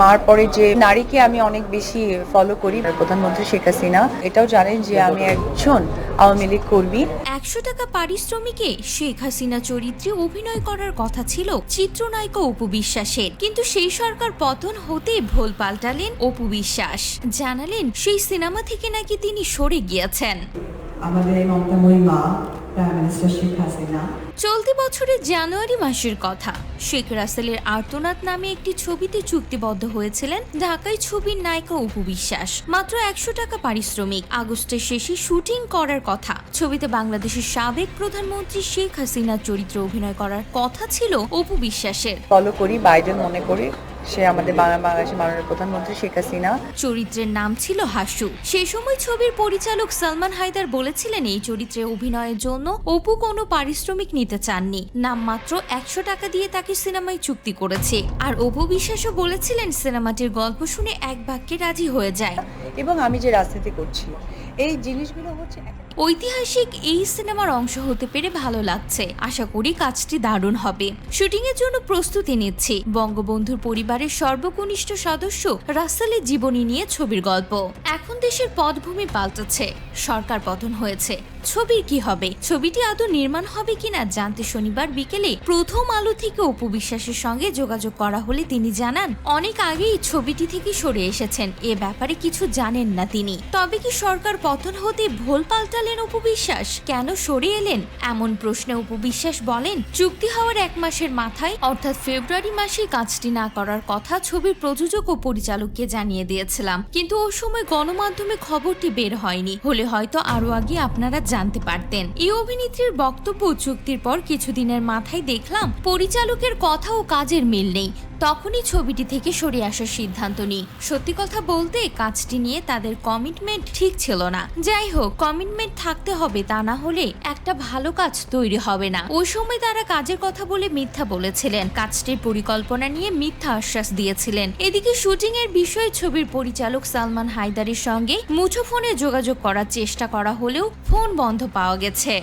মার পরে যে নারীকে আমি অনেক বেশি ফলো করি, প্রধানমন্ত্রী শেখ হাসিনা, এটাও জানেন যে আমি একজন আওয়ামী লীগ কর্মী। একশো টাকা পারিশ্রমিকে শেখ হাসিনা চরিত্রে অভিনয় করার কথা ছিল চিত্রনায়িকা অপু বিশ্বাসের। কিন্তু সেই সরকার পতন হতে ভোল পাল্টালেন অপু বিশ্বাস। জানালেন, সেই সিনেমা থেকে নাকি তিনি সরে গিয়েছেন। আমাদের এই মমতাময়ী মা প্রাইম মিনিস্টার শেখ হাসিনা চলতি বছরের জানুয়ারি মাসের কথা শেখ রাসেলের আর্তনাদ নামে একটি ছবিতে চুক্তিবদ্ধ হয়েছিলেন ঢাকায় ছবির নায়িকা অপু বিশ্বাস। মাত্র একশো টাকা পারিশ্রমিক আগস্টের শেষে শুটিং করার কথা। ছবিতে বাংলাদেশের সাবেক প্রধানমন্ত্রী শেখ হাসিনার চরিত্রে অভিনয় করার কথা ছিল অপু বিশ্বাসের। ফলো করি বাইডেন মনে করি সে আমাদের বাংলা বাংলাদেশের মাননীয় প্রধানমন্ত্রী শেখ হাসিনা। চরিত্রের নাম ছিল হাসু। সেই সময় ছবির পরিচালক সালমান হায়দার বলেছিলেন এই চরিত্রে অভিনয়ের জন্য অপু কোনো পারিশ্রমিক নিতে চাননি। নামমাত্র একশো টাকা দিয়ে তাকে সিনেমায় চুক্তি করেছে। আর অপু বিশ্বাসও বলেছিলেন সিনেমাটির গল্প শুনে এক বাক্যে রাজি হয়ে যায়। এবং আমি যে রাজনীতি করছি এই জিনিসগুলো হচ্ছে ঐতিহাসিক এই সিনেমার অংশ হতে পেরে ভালো লাগছে। আশা করি কাজটি দারুণ হবে। শুটিং এর জন্য প্রস্তুতি নিচ্ছি। বঙ্গবন্ধুর পরিবারের সর্বকনিষ্ঠ সদস্য রাসেলের জীবনী নিয়ে ছবির গল্প। এখন দেশের পটভূমি পাল্টাচ্ছে সরকার পতন হয়েছে। ছবির কি হবে? ছবিটি আদৌ নির্মাণ হবে কিনা জানতে শনিবার বিকেলে প্রথম আলো থেকে অপু বিশ্বাসের সঙ্গে যোগাযোগ করা হলে তিনি জানান, অনেক আগেই ছবিটি থেকে সরে এসেছেন। এ ব্যাপারে কিছু জানেন না তিনি। তবে কি সরকার পতন হতে ভোল পাল্টালেন অপু বিশ্বাস কেন সরে এলেন? এমন প্রশ্নে উপবিশ্বাস বলেন, চুক্তি হওয়ার এক মাসের মাথায়, অর্থাৎ ফেব্রুয়ারি মাসে কাজটি না করার কথা ছবির প্রযোজক ও পরিচালককে জানিয়ে দিয়েছিলাম। কিন্তু ও সময় গণমাধ্যমে খবরটি বের হয়নি। হলে হয়তো আরও আগে আপনারা জানতে পারতেন। এই অভিনেত্রীর বক্তব্য চুক্তির পর কিছুদিনের মাথায় দেখলাম, পরিচালকের কথা ও কাজের মিল নেই। তখনই ছবিটি থেকে সরে আসার সিদ্ধান্ত নিই। সত্যি কথা বলতে, কাজটি নিয়ে তাদের কমিটমেন্ট ঠিক ছিল না। যাই হোক কমিটমেন্ট থাকতে হবে তা না হলে একটা ভালো কাজ তৈরি হবে না। ওই সময় তারা কাজের কথা বলে মিথ্যা বলেছিলেন। কাজটির পরিকল্পনা নিয়ে মিথ্যা আশ্বাস দিয়েছিলেন। এদিকে শুটিং এর বিষয়ে ছবির পরিচালক সালমান হায়দারের সঙ্গে মুঠোফোনে যোগাযোগ করার চেষ্টা করা হলেও ফোন বন্ধ পাওয়া গেছে।